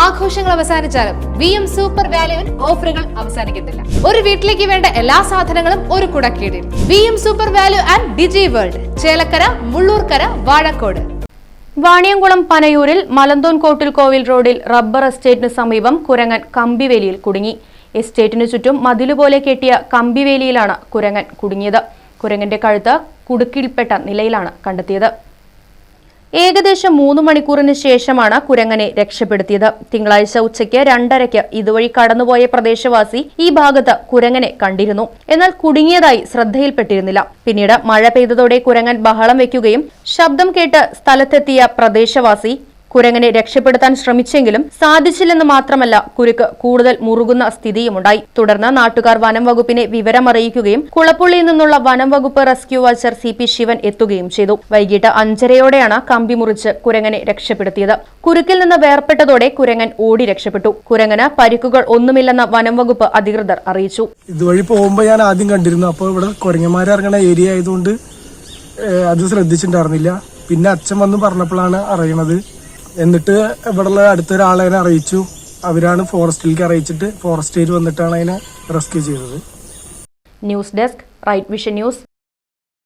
ആഘോഷങ്ങൾ അവസാനിച്ചാലും V M super വാല്യുവിൽ ഓഫറുകൾ അവസാനിക്കുന്നില്ല ഒരു വീട്ടിലേക്ക് വേണ്ട എല്ലാ സാധനങ്ങളും ഒരു കുടക്കീടിൽ. V M super value and digi world Chelakkara Mullurkara Vazhakkode. Vaniyamkulam പനയൂരിൽ മലന്തോൻ കോട്ടിൽ കോവിൽ റോഡിൽ റബ്ബർ എസ്റ്റേറ്റിന് സമീപം കുരങ്ങൻ കമ്പിവേലിയിൽ കുടുങ്ങി. എസ്റ്റേറ്റിനു ചുറ്റും മതിലുപോലെ കെട്ടിയ കമ്പിവേലിയിലാണ് കുരങ്ങൻ കുടുങ്ങിയത്. കുരങ്ങന്റെ കഴുത്ത് കുടുക്കിൽപ്പെട്ട നിലയിലാണ് കണ്ടെത്തിയത്. ഏകദേശം മൂന്ന് മണിക്കൂറിന് ശേഷമാണ് കുരങ്ങനെ രക്ഷപ്പെടുത്തിയത്. തിങ്കളാഴ്ച ഉച്ചയ്ക്ക് രണ്ടരയ്ക്ക് ഇതുവഴി കടന്നുപോയ പ്രദേശവാസി ഈ ഭാഗത്ത് കുരങ്ങനെ കണ്ടിരുന്നു. എന്നാൽ കുടുങ്ങിയതായി ശ്രദ്ധയിൽപ്പെട്ടിരുന്നില്ല. പിന്നീട് മഴ പെയ്തതോടെ കുരങ്ങൻ ബഹളം വയ്ക്കുകയും ശബ്ദം കേട്ട് സ്ഥലത്തെത്തിയ പ്രദേശവാസി കുരങ്ങനെ രക്ഷപ്പെടുത്താൻ ശ്രമിച്ചെങ്കിലും സാധിച്ചില്ലെന്ന് മാത്രമല്ല കുരുക്ക് കൂടുതൽ മുറുകുന്ന സ്ഥിതിയുമുണ്ടായി. തുടർന്ന് നാട്ടുകാർ വനം വകുപ്പിനെ വിവരമറിയിക്കുകയും കുളപ്പുള്ളിയിൽ നിന്നുള്ള വനം വകുപ്പ് rescue watcher C P Sivan എത്തുകയും ചെയ്തു. വൈകിട്ട് അഞ്ചരയോടെയാണ് കമ്പി മുറിച്ച് കുരങ്ങനെ രക്ഷപ്പെടുത്തിയത്. കുരുക്കിൽ നിന്ന് വേർപെട്ടതോടെ കുരങ്ങൻ ഓടി രക്ഷപ്പെട്ടു. കുരങ്ങന് പരിക്കുകൾ ഒന്നുമില്ലെന്ന് വനം വകുപ്പ് അധികൃതർ അറിയിച്ചു. ഇതുവഴി പോകുമ്പോൾ ഞാൻ ആദ്യം കണ്ടിരുന്നു. അപ്പോൾ ഇവിടെ കുരങ്ങന്മാർ ഇറങ്ങുന്ന ഏരിയ ആയതുകൊണ്ട് അത് ശ്രദ്ധിച്ചിട്ടുണ്ടായിരുന്നില്ല. പിന്നെ അച്ഛൻ വന്ന് പറഞ്ഞപ്പോഴാണ് അറിയണത്. എന്നിട്ട് ഇവിടെയുള്ള അടുത്തൊരാളെ അറിയിച്ചു. അവരാണ് ഫോറസ്റ്റിലേക്ക് അറിയിച്ചിട്ട് ഫോറസ്റ്റേര് വന്നിട്ടാണ് അതിനെ റെസ്ക്യൂ ചെയ്തത്. News desk Right Vision News.